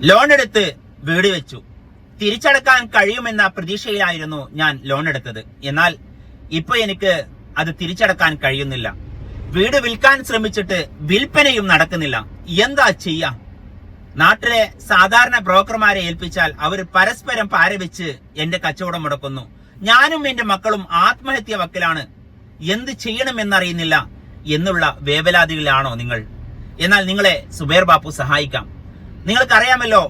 Loan എടുത്ത് വീട് വെച്ചു. തിരിച്ചടക്കാൻ കഴിയുമെന്ന പ്രതീക്ഷയിലായിരുന്നു ഞാൻ ലോൺ എടുത്തത് എന്നാൽ ഇപ്പൊ എനിക്ക് അത് തിരിച്ചടക്കാൻ കഴിയുന്നില്ല. വീട് വിൽക്കാൻ ശ്രമിച്ചിട്ട് വിൽപ്പനയും നടക്കുന്നില്ല. എന്താ ചെയ്യാം? നാട്ടിലെ സാധാരണ ബ്രോക്കർമാരെ ഏൽപ്പിച്ചാൽ അവർ പരസ്പരം പാരവെച്ച് എന്റെ കച്ചവടം മുടക്കുന്നു. ഞാനും എന്റെ മക്കളും ആത്മഹത്യ വക്കിലാണ്. എന്ത് ചെയ്യണമെന്നറിയുന്നില്ല എന്നുള്ള വേവലാതികളാണോ നിങ്ങൾ? എന്നാൽ നിങ്ങളെ സുബേർ ബാപ്പു സഹായിക്കാം. നിങ്ങൾക്കറിയാമല്ലോ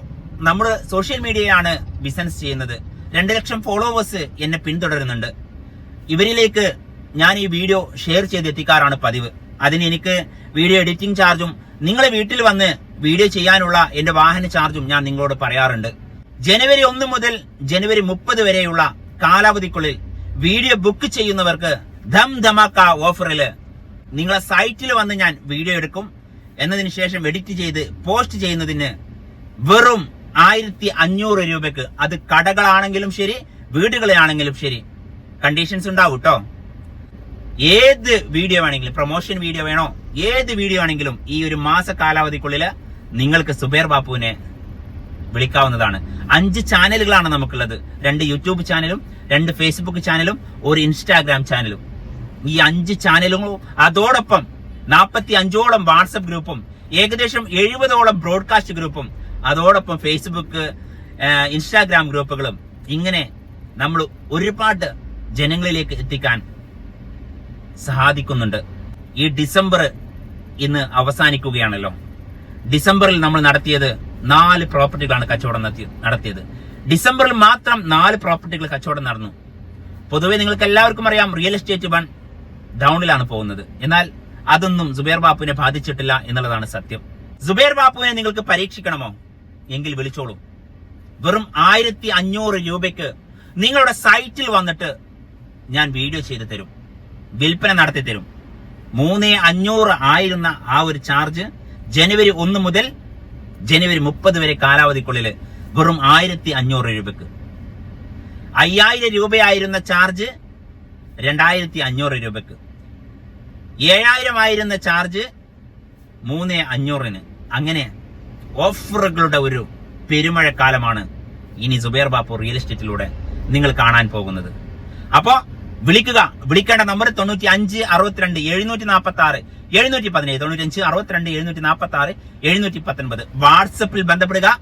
നമ്മൾ സോഷ്യൽ മീഡിയയാണ് ബിസിനസ് ചെയ്യുന്നത്. രണ്ട് ലക്ഷം ഫോളോവേഴ്സ് എന്നെ പിന്തുടരുന്നുണ്ട്. ഇവരിലേക്ക് ഞാൻ ഈ വീഡിയോ ഷെയർ ചെയ്ത് എത്തിക്കാറാണ് പതിവ്. അതിന് എനിക്ക് വീഡിയോ എഡിറ്റിംഗ് ചാർജും നിങ്ങളെ വീട്ടിൽ വന്ന് വീഡിയോ ചെയ്യാനുള്ള എന്റെ വാഹന ചാർജും ഞാൻ നിങ്ങളോട് പറയാറുണ്ട്. ജനുവരി ഒന്ന് മുതൽ ജനുവരി മുപ്പത് വരെയുള്ള കാലാവധിക്കുള്ളിൽ വീഡിയോ ബുക്ക് ചെയ്യുന്നവർക്ക് ധം ധമാക്ക ഓഫറിൽ നിങ്ങളെ സൈറ്റിൽ വന്ന് ഞാൻ വീഡിയോ എടുക്കും. എന്നതിന് ശേഷം എഡിറ്റ് ചെയ്ത് പോസ്റ്റ് ചെയ്യുന്നതിന് വെറും ആയിരത്തി അഞ്ഞൂറ് രൂപയ്ക്ക്. അത് കടകളാണെങ്കിലും ശരി വീടുകളാണെങ്കിലും ശരി. കണ്ടീഷൻസ് ഉണ്ടാവും കേട്ടോ ഏത് വീഡിയോ വേണമെങ്കിലും പ്രൊമോഷൻ വീഡിയോ വേണോ ഏത് വീഡിയോ ആണെങ്കിലും ഈ ഒരു മാസ കാലാവധിക്കുള്ളിൽ നിങ്ങൾക്ക് സുബേർ ബാപ്പുവിനെ വിളിക്കാവുന്നതാണ്. അഞ്ച് ചാനലുകളാണ് നമുക്കുള്ളത്. രണ്ട് യൂട്യൂബ് ചാനലും രണ്ട് ഫേസ്ബുക്ക് ചാനലും ഒരു ഇൻസ്റ്റാഗ്രാം ചാനലും. ഈ അഞ്ച് ചാനലുകളും അതോടൊപ്പം നാൽപ്പത്തി അഞ്ചോളം വാട്സപ്പ് ഗ്രൂപ്പും ഏകദേശം എഴുപതോളം ബ്രോഡ്കാസ്റ്റ് ഗ്രൂപ്പും അതോടൊപ്പം ഫേസ്ബുക്ക് ഇൻസ്റ്റാഗ്രാം ഗ്രൂപ്പുകളും ഇങ്ങനെ നമ്മൾ ഒരുപാട് ജനങ്ങളിലേക്ക് എത്തിക്കാൻ സാധിക്കുന്നുണ്ട്. ഈ ഡിസംബർ ഇന്ന് അവസാനിക്കുകയാണല്ലോ. ഡിസംബറിൽ നമ്മൾ നടത്തിയത് നാല് പ്രോപ്പർട്ടികളാണ് കച്ചവടം നടത്തി- നടത്തിയത്. ഡിസംബറിൽ മാത്രം നാല് പ്രോപ്പർട്ടികൾ കച്ചവടം നടന്നു. പൊതുവെ നിങ്ങൾക്ക് എല്ലാവർക്കും അറിയാം റിയൽ എസ്റ്റേറ്റ് വൺ ഡൗണിലാണ് പോകുന്നത്. എന്നാൽ അതൊന്നും സുബേർ ബാപ്പുവിനെ ബാധിച്ചിട്ടില്ല എന്നുള്ളതാണ് സത്യം. സുബേർ ബാപ്പുവിനെ നിങ്ങൾക്ക് പരീക്ഷിക്കണമോ? എങ്കിൽ വിളിച്ചോളൂ. വെറും ആയിരത്തി അഞ്ഞൂറ് രൂപയ്ക്ക് നിങ്ങളുടെ സൈറ്റിൽ വന്നിട്ട് ഞാൻ വീഡിയോ ചെയ്തു തരും. വിൽപ്പന നടത്തി തരും. മൂന്ന് അഞ്ഞൂറ് ആയിരുന്ന ആ ഒരു ചാർജ് ജനുവരി ഒന്ന് മുതൽ ജനുവരി മുപ്പത് വരെ കാലാവധിക്കുള്ളിൽ വെറും ആയിരത്തി അഞ്ഞൂറ് രൂപയ്ക്ക്. അയ്യായിരം രൂപയായിരുന്ന ചാർജ് രണ്ടായിരത്തി അഞ്ഞൂറ് രൂപയ്ക്ക്. ഏഴായിരം ആയിരുന്ന ചാർജ് മൂന്ന് അഞ്ഞൂറിന്. അങ്ങനെ ഓഫറുകളുടെ ഒരു പെരുമഴക്കാലമാണ് ഇനി സുബേർ ബാപ്പു റിയൽ എസ്റ്റേറ്റിലൂടെ നിങ്ങൾ കാണാൻ പോകുന്നത്. അപ്പോ വിളിക്കുക വിളിക്കേണ്ട നമ്പർ തൊണ്ണൂറ്റി അഞ്ച് അറുപത്തിരണ്ട് എഴുന്നൂറ്റി നാൽപ്പത്തി ആറ് എഴുന്നൂറ്റി പതിനേഴ് തൊണ്ണൂറ്റി അഞ്ച് അറുപത്തിരണ്ട് എഴുന്നൂറ്റി നാൽപ്പത്തി ആറ് എഴുന്നൂറ്റി പത്തൊൻപത് വാട്സപ്പിൽ ബന്ധപ്പെടുക.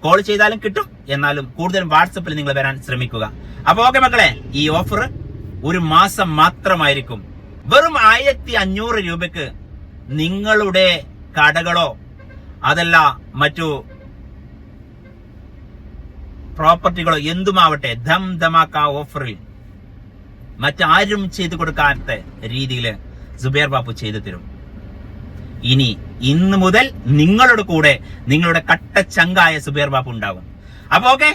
കോൾ ചെയ്താലും കിട്ടും. എന്നാലും കൂടുതൽ വാട്സപ്പിൽ നിങ്ങൾ വരാൻ ശ്രമിക്കുക. അപ്പൊ ഓക്കെ മക്കളെ ഈ ഓഫർ ഒരു മാസം മാത്രമായിരിക്കും. വെറും ആയിരത്തി അഞ്ഞൂറ് രൂപയ്ക്ക് നിങ്ങളുടെ കടകളോ അതല്ല മറ്റു പ്രോപ്പർട്ടികളോ എന്തുമാവട്ടെ ധം ധമാക്ക ഓഫറിൽ മറ്റാരും ചെയ്തു കൊടുക്കാത്ത രീതിയിൽ സുബേർ ബാപ്പു ചെയ്തു തരും. ഇനി ഇന്ന് മുതൽ നിങ്ങളുടെ കൂടെ നിങ്ങളുടെ കട്ടച്ചങ്കായ സുബേർ ബാപ്പു ഉണ്ടാകും അപ്പൊ ഓക്കെ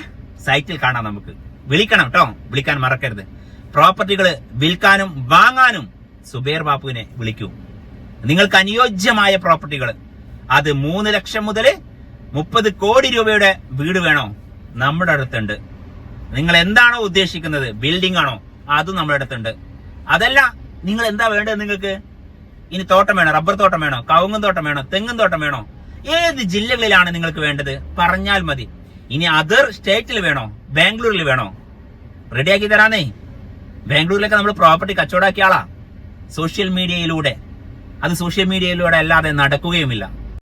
സൈറ്റിൽ കാണാം നമുക്ക്. വിളിക്കണം കേട്ടോ. വിളിക്കാൻ മറക്കരുത്. പ്രോപ്പർട്ടികൾ വിൽക്കാനും വാങ്ങാനും സുബേർ ബാപ്പുവിനെ വിളിക്കൂ. നിങ്ങൾക്ക് അനുയോജ്യമായ പ്രോപ്പർട്ടികൾ. അത് മൂന്ന് ലക്ഷം മുതൽ മുപ്പത് കോടി രൂപയുടെ വീട് വേണോ? നമ്മുടെ അടുത്തുണ്ട്. നിങ്ങൾ എന്താണോ ഉദ്ദേശിക്കുന്നത്? ബിൽഡിംഗ് ആണോ? അതും നമ്മുടെ അടുത്തുണ്ട്. അതല്ല നിങ്ങൾ എന്താ വേണ്ടത് നിങ്ങൾക്ക്? ഇനി തോട്ടം വേണോ? റബ്ബർ തോട്ടം വേണോ? കവുങ്ങും തോട്ടം വേണോ? തെങ്ങും തോട്ടം വേണോ? ഏത് ജില്ലകളിലാണ് നിങ്ങൾക്ക് വേണ്ടത്? പറഞ്ഞാൽ മതി. ഇനി അതർ സ്റ്റേറ്റിൽ വേണോ? ബാംഗ്ലൂരിൽ വേണോ? റെഡിയാക്കി തരാന്നേ. ബാംഗ്ലൂരിലൊക്കെ നമ്മൾ പ്രോപ്പർട്ടി കച്ചവടാക്കിയ ആളാ. സോഷ്യൽ മീഡിയയിലൂടെ അത് സോഷ്യൽ മീഡിയയിലൂടെ അല്ലാതെ നടക്കുകയുമില്ല.